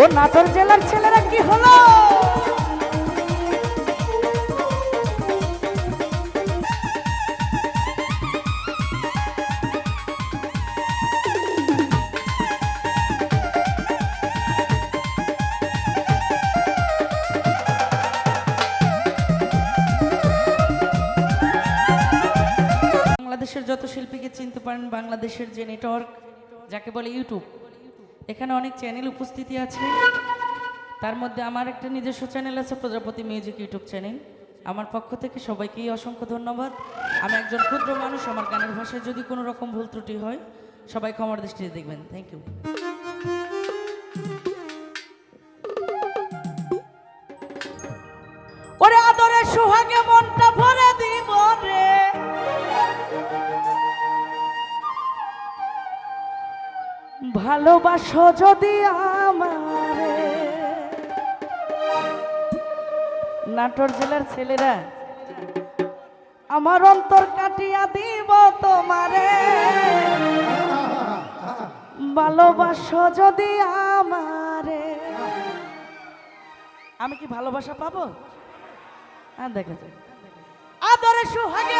ও নাটোর জেলার ছেলেরা কি হলো? বাংলাদেশের যত শিল্পীকে চিনতে পারেন, বাংলাদেশের যে নেটওয়ার্ক যাকে বলে ইউটিউব এখানে অনেক চ্যানেল উপস্থিতি আছে। তার মধ্যে আমার একটা নিজস্ব চ্যানেল আছে প্রজাপতি মিউজিক ইউটিউব চ্যানেল আমার পক্ষ থেকে সবাইকেই অসংখ্য ধন্যবাদ। আমি একজন ক্ষুদ্র মানুষ, আমার গানের ভাষায় যদি কোনো রকম ভুল ত্রুটি হয়, সবাই ক্ষমার দৃষ্টিতে দেখবেন। থ্যাংক ইউ ওরে আদরে সোহাগে ভালোবাসো যদি আমারে। নাটোর জেলার ছেলেরা, আমার অন্তর কাটিয়া দিব তোমারে। ভালোবাসো যদি আমারে। আমি কি ভালোবাসা পাবো? হ্যাঁ দেখা যায় আদরে সুহাগে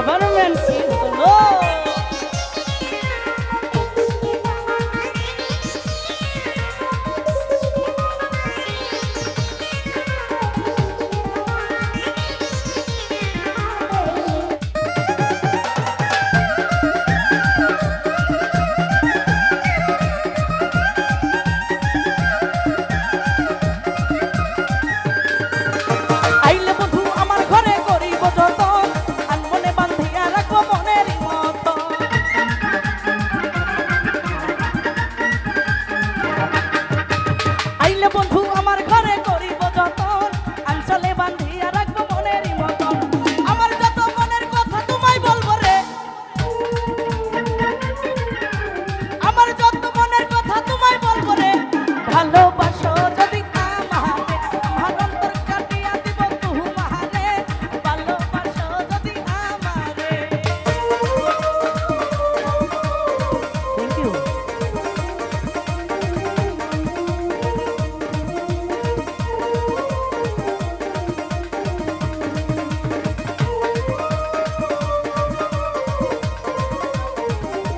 government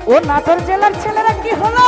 ও নাটোর জেলার ছেলেরা কি হলো?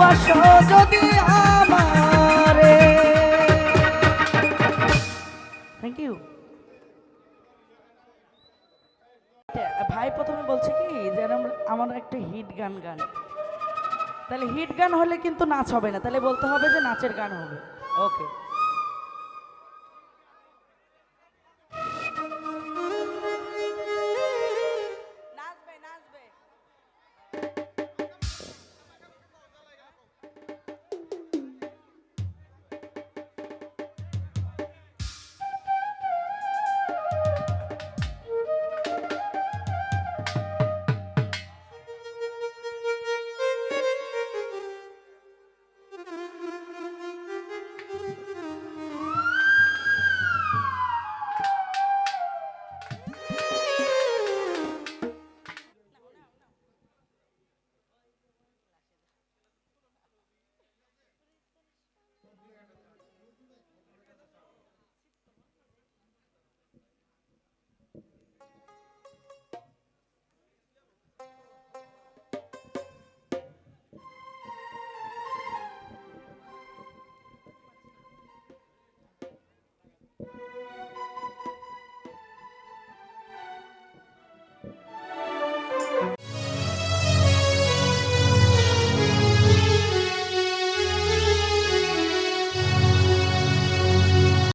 ভালোবাসো যদি আমারে। ভাই প্রথমে বলছে কি, যেন আমার একটা হিট গান গান। তাহলে হিট গান হলে কিন্তু নাচ হবে না। তাহলে বলতে হবে যে নাচের গান হবে। ওকে